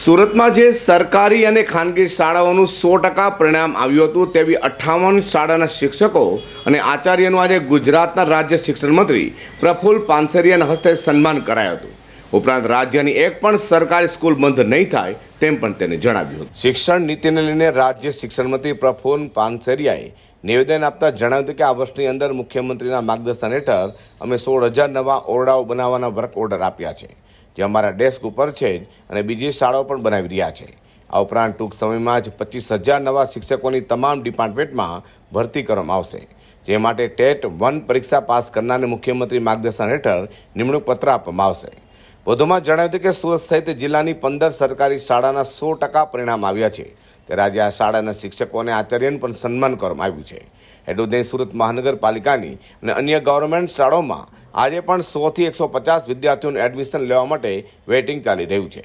સુરતમાં જે સરકારી અને ખાનગી શાળાઓનું સો ટકા પરિણામ આવ્યું હતું, તેવી અઠ્ઠાવન શાળાના શિક્ષકો અને આચાર્યનું આજે ગુજરાતના રાજ્ય શિક્ષણ મંત્રી પ્રફુલ્લ પાનસેરિયાના હસ્તે સન્માન કરાયું હતું. ઉપરાંત રાજ્યની એક પણ સરકારી સ્કૂલ બંધ નહીં થાય તેમ પણ તેને જણાવ્યું હતું. શિક્ષણ નીતિને લઈને રાજ્ય શિક્ષણ મંત્રી પ્રફુલ્લ પાનસેરિયાએ નિવેદન આપતા જણાવ્યું કે આ વર્ષની અંદર મુખ્યમંત્રીના માર્ગદર્શન હેઠળ અમે સોળ હજાર નવા ઓરડાઓ બનાવવાના વર્ક ઓર્ડર આપ્યા છે. જે અમારા ડેસ્ક ઉપર છે જ અને બીજી શાળાઓ પણ બનાવી રહ્યા છે. આ ઉપરાંત ટૂંક સમયમાં જ પચીસ હજાર નવા શિક્ષકોની તમામ ડિપાર્ટમેન્ટમાં ભરતી કરવામાં આવશે. જે માટે ટેટ વન પરીક્ષા પાસ કરનારને મુખ્યમંત્રી માર્ગદર્શન હેઠળ નિમણૂક પત્ર આપવામાં આવશે. વધુમાં જણાવ્યું હતું કે સુરત સહિત જિલ્લાની પંદર સરકારી શાળાના સો ટકા પરિણામ આવ્યા છે. ત્યારે આજે આ શાળાના શિક્ષકો અને આચાર્યનું પણ સન્માન કરવામાં આવ્યું છે. નહીં સુરત મહાનગરપાલિકાની અને અન્ય ગવર્મેન્ટ શાળાઓમાં આજે પણ સોથી એકસો પચાસ વિદ્યાર્થીઓનું એડમિશન લેવા માટે વેઇટિંગ ચાલી રહ્યું છે.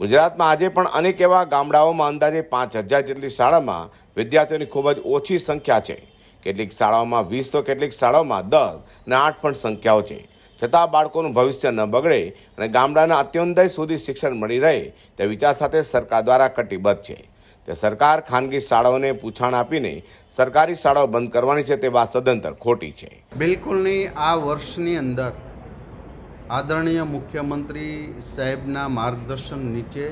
ગુજરાતમાં આજે પણ અનેક એવા ગામડાઓમાં અંદાજે પાંચ હજાર જેટલી શાળામાં વિદ્યાર્થીઓની ખૂબ જ ઓછી સંખ્યા છે. કેટલીક શાળાઓમાં વીસ તો કેટલીક શાળાઓમાં દસ અને આઠ પણ સંખ્યાઓ છે. છતાં બાળકોનું ભવિષ્ય ન બગડે અને ગામડાના અત્યોદય સુધી શિક્ષણ મળી રહે તે વિચાર સાથે સરકાર દ્વારા કટિબદ્ધ છે. તે સરકાર ખાનગી શાળાઓને પૂછાણ આપીને સરકારી શાળાઓ બંધ કરવાની છે તે વાત સદંતર ખોટી છે. બિલકુલ નહીં, આ વર્ષની અંદર આદરણીય મુખ્યમંત્રી સાહેબના માર્ગદર્શન નીચે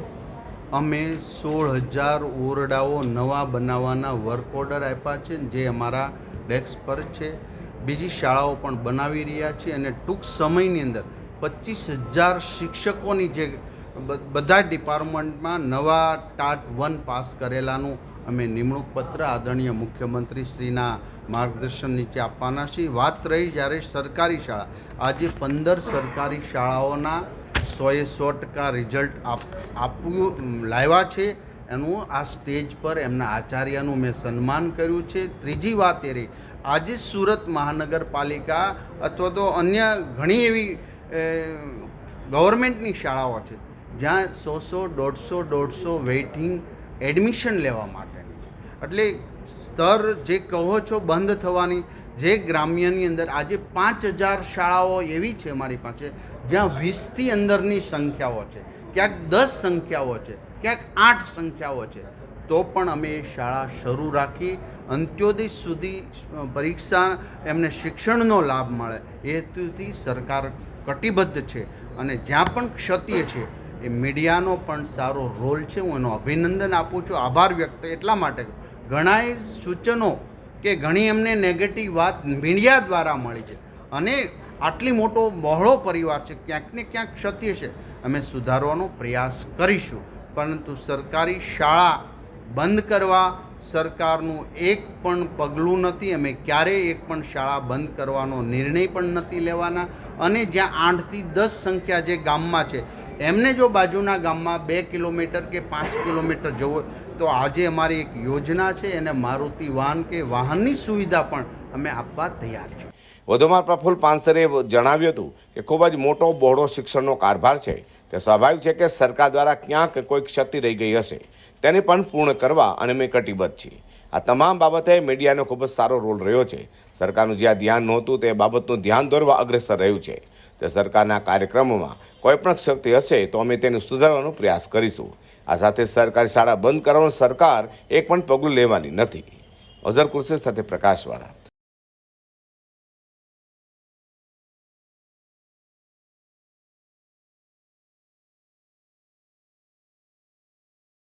અમે સોળ હજાર ઓરડાઓ નવા બનાવવાના વર્ક ઓર્ડર આપ્યા છે, જે અમારા ડેસ્ક પર છે. બીજી શાળાઓ પણ બનાવી રહ્યા છીએ અને ટૂંક સમયની અંદર પચીસ હજાર શિક્ષકોની જે બધા ડિપાર્ટમેન્ટમાં નવા ટાટ વન પાસ કરેલાનું અમે નિમણૂક પત્ર આદરણીય મુખ્યમંત્રી શ્રીના માર્ગદર્શન નીચે આપવાના છીએ. વાત રહી જ્યારે સરકારી શાળા. આજે પંદર સરકારી શાળાઓના સોએ સો ટકા રિઝલ્ટ આપ આપવું લાવ્યા છે. એનું આ સ્ટેજ પર એમના આચાર્યનું મેં સન્માન કર્યું છે. ત્રીજી વાત એ રહી. આજે સુરત મહાનગરપાલિકા અથવા તો અન્ય ઘણી એવી ગવર્મેન્ટની શાળાઓ છે. જ્યાં સો સો, દોઢસો દોઢસો વેઇટિંગ એડમિશન લેવા માટેની એટલે સ્તર જે કહો છો બંધ થવાની, જે ગ્રામ્યની અંદર આજે પાંચ હજાર શાળાઓ એવી છે મારી પાસે, જ્યાં વીસથી અંદરની સંખ્યાઓ છે, ક્યાંક દસ સંખ્યાઓ છે, ક્યાંક આઠ સંખ્યાઓ છે. તો પણ અમે એ શાળા શરૂ રાખી, અંત્યોદય સુધી પરીક્ષા, એમને શિક્ષણનો લાભ મળે. એ હેતુથી સરકાર કટિબદ્ધ છે અને જ્યાં પણ ક્ષતિ છે એ મીડિયાનો પણ સારો રોલ છે. હું એનો અભિનંદન આપું છું. આભાર વ્યક્ત એટલા માટે ઘણાય સૂચનો કે ઘણી એમને નેગેટિવ વાત મીડિયા દ્વારા મળી છે. અને આટલી મોટો બહોળો પરિવાર છે. ક્યાંક ને ક્યાંક ક્ષતિ છે. અમે સુધારવાનો પ્રયાસ કરીશું. પરંતુ સરકારી શાળા બંધ કરવા સરકારનું એક પણ પગલું નથી. અમે ક્યારેય એક પણ શાળા બંધ કરવાનો નિર્ણય પણ નથી લેવાના. અને જ્યાં આઠથી દસ સંખ્યા જે ગામમાં છે એમને જો બાજુના ગામમાં બે કિલોમીટર કે પાંચ કિલોમીટર જવું તો આજે અમારી એક યોજના છે, એને મારુતિ વાહન કે વાહનની સુવિધા પણ અમે આપવા તૈયાર છીએ. વધુમાં પ્રફુલ્લ પાનસરે જણાવ્યું હતું કે ખૂબ જ મોટો બહોળો શિક્ષણનો કારભાર છે. તે સ્વાભાવિક છે કે સરકાર દ્વારા ક્યાંક કોઈ ક્ષતિ રહી ગઈ હશે. તેને પણ પૂર્ણ કરવા અને મેં કટિબદ્ધ છીએ. આ તમામ બાબતે મીડિયાનો ખૂબ જ સારો રોલ રહ્યો છે. સરકારનું જ્યાં ધ્યાન નહોતું, તે બાબતનું ધ્યાન દોરવા અગ્રેસર રહ્યું છે. તે સરકારના કાર્યક્રમોમાં કોઈ પણ ક્ષતિ હશે તો અમે તેને સુધારવાનો પ્રયાસ કરીશું. આ સાથે સરકારી શાળા બંધ કરવાનું સરકાર એક પણ પગલું લેવાની નથી. અઝર કુર્સેસ સાથે પ્રકાશવાળા.